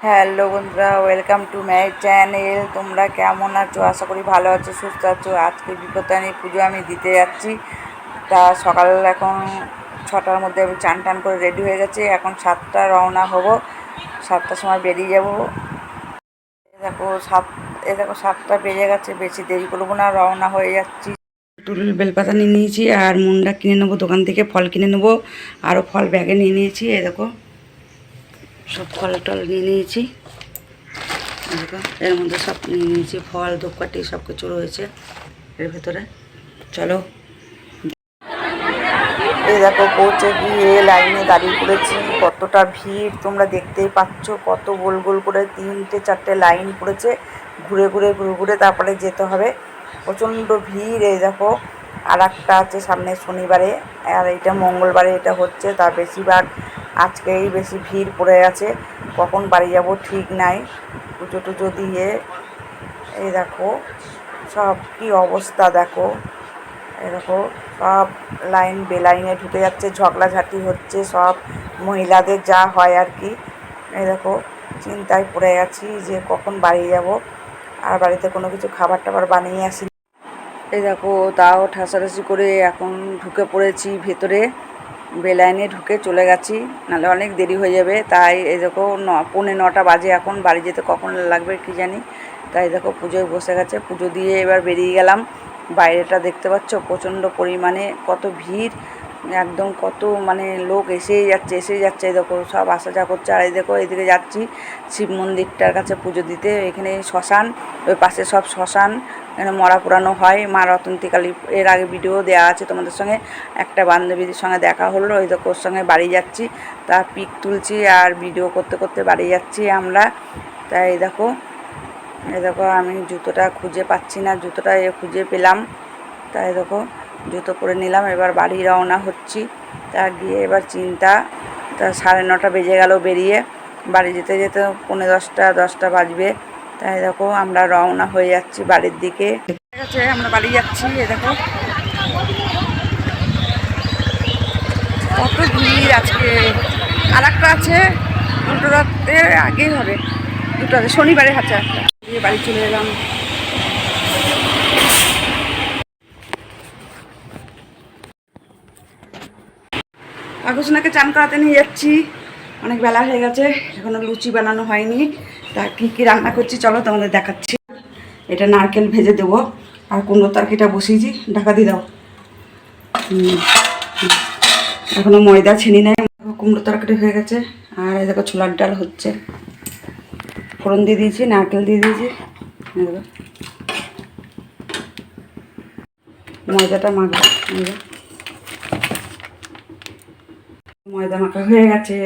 Hello বন্ধুরা, welcome to my channel. তোমরা কেমন আছো? আশা করি ভালো আছো, সুস্থ আছো। আজকে বিপত্তানি পুজো আমি দিতে যাচ্ছি। তা সকাল এখন ছটার মধ্যে আমি চান টান করে রেডি হয়ে গেছি। এখন সাতটা রওনা হব। সাতটার সময় বেরিয়ে যাব। দেখো, সাত, এ দেখো, সাতটা বেজে গেছে। বেশি দেরি করব না, রওনা হয়ে যাচ্ছি। টুল বেলপাতা নিয়ে নিয়েছি আর মুন্ডা কিনে নেব, দোকান থেকে ফল কিনে নেব। আরও ফল ব্যাগে নিয়ে নিয়েছি, এ দেখো। সব ফল টল নিয়ে নিয়েছি। এর মধ্যে সব নিয়ে নিয়েছি, ফল, ধূপকাঠি সব কিছু রয়েছে এর ভেতরে। চলো। এই দেখো, পৌঁছে গিয়ে লাইনে দাঁড়িয়ে পড়েছি। কতটা ভিড়, তোমরা দেখতেই পাচ্ছ কত গোল গোল করে তিনটে, চারটে লাইন পড়েছে। ঘুরে ঘুরে ঘুরে ঘুরে তারপরে যেতে হবে। প্রচণ্ড ভিড়, এই দেখো। আর একটা আছে সামনে শনিবারে, আর এটা মঙ্গলবারে এটা হচ্ছে। তার বেশিরভাগ আজকেই বেশি ভিড় পড়ে আছে কখন বাড়ি যাব ঠিক নাই। পুজো টুজো দিয়ে এই দেখো, সব কি অবস্থা দেখো। দেখো, সব লাইন বেলাইনে ঢুকে যাচ্ছে, ঝগড়াঝাটি হচ্ছে, সব মহিলাদের যা হয় আর কি। এই দেখো, চিন্তায় পড়ে গেছি যে কখন বাড়ি যাব। আর বাড়িতে কোনো কিছু খাবার টাবার বানিয়ে আসি এই দেখো, তাও ঠাসাঠাসি করে এখন ঢুকে পড়েছি ভেতরে। বেলাইনে ঢুকে চলে গেছি, নাহলে অনেক দেরি হয়ে যাবে। তাই এই দেখো ন, পৌনে নটা বাজে এখন, বাড়ি যেতে কখন লাগবে কি জানি। তাই দেখো পুজোয় বসে গেছে, পুজো দিয়ে এবার বেরিয়ে গেলাম। বাইরেটা দেখতে পাচ্ছ, প্রচণ্ড পরিমাণে কত ভিড়, একদম কত মানে লোক এসেই যাচ্ছে এসেই যাচ্ছে, এই দেখো সব আসা যা করছে। আর এই দেখো এদিকে যাচ্ছি, শিব মন্দিরটার কাছে পুজো দিতে, এখানে শ্মশান, ওই পাশে সব শ্মশান এখানে মরা পোড়ানো হয়। মা রতন্তিকালী এর আগে ভিডিও দেওয়া আছে তোমাদের সঙ্গে। একটা বান্ধবীদের সঙ্গে দেখা হলো। ওই ওর সঙ্গে বাড়ি যাচ্ছি। তা পিক তুলছি আর ভিডিও করতে করতে বাড়ি যাচ্ছি আমরা। তাই এই দেখো এই দেখো, আমি জুতোটা খুঁজে পাচ্ছি না। জুতোটা এ খুঁজে পেলাম। তাই দেখো, জুতো পরে নিলাম। এবার বাড়ি রওনা হচ্ছি। তা গিয়ে এবার চিন্তা, তা সাড়ে নটা বেজে গেল বেরিয়ে। বাড়ি যেতে যেতে পৌনে দশটা দশটা বাজবে। তাই দেখো, আমরা রওনা হয়ে যাচ্ছি বাড়ির দিকে। আমরা বাড়ি যাচ্ছি দেখো। কত ভিড় আজকে। আর একটা আছে, দুটো রাতে আগেই হবে। দুটো আছে শনিবারে আছে একটা। বাড়ি চলে এলাম। আকর্ষণাকে চান করাতে নিয়ে যাচ্ছি। অনেক বেলা হয়ে গেছে, এখনও লুচি বানানো হয়নি। তা কী কী রান্না করছি? চলো তোমাদের দেখাচ্ছি। এটা নারকেল ভেজে দেবো। আর কুমড়ো তরকিটা বসিয়েছি। ঢাকা দিয়ে দাও। হুম, হুম। এখনও ময়দা ছিনি নেই। কুমড়ো তরকারি হয়ে গেছে। আর এই দেখো ছোলার ডাল হচ্ছে। ফোড়ন দিয়ে দিয়েছি নারকেল দিয়ে দিয়েছি। ময়দাটা মাখবো। ময়দা মাখা হয়ে গেছে।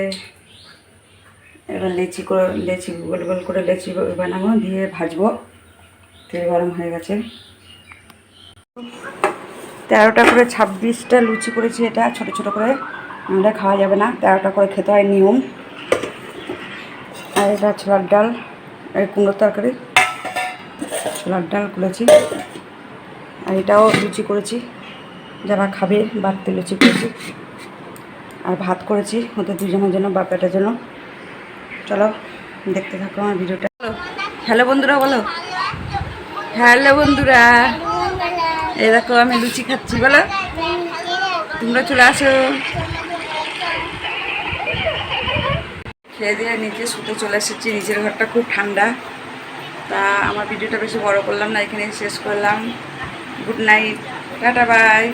এবার লেচি করে, লেচি গোল গোল করে লেচি বানাবো, দিয়ে ভাজবো। তেল গরম হয়ে গেছে। তেরোটা করে ছাব্বিশটা লুচি করেছি এটা, ছোট ছোট করে। নাহলে খাওয়া যাবে না, তেরোটা করে খেতে হয় নিয়ম। আর এটা ছোলার ডাল, এই কুমড়োর তরকারি। ছোলার ডাল করেছি। আর এটাও লুচি করেছি। যারা খাবে, বাড়তে লুচি করেছি। আর ভাত করেছি, ওদের দুজনের জন্য বাপেটার জন্য। চলো, দেখতে থাকো আমার ভিডিওটা। হ্যালো বন্ধুরা, বলো। হ্যালো বন্ধুরা। এই দেখো, আমি লুচি খাচ্ছি, বলো। তোমরা চলে আসো। খেয়ে দিয়ে নিচে শুতে চলে এসেছি। নিজের ঘরটা খুব ঠান্ডা। তা আমার ভিডিওটা বেশি বড় করলাম না এখানে শেষ করলাম। Good night. Tata, bye.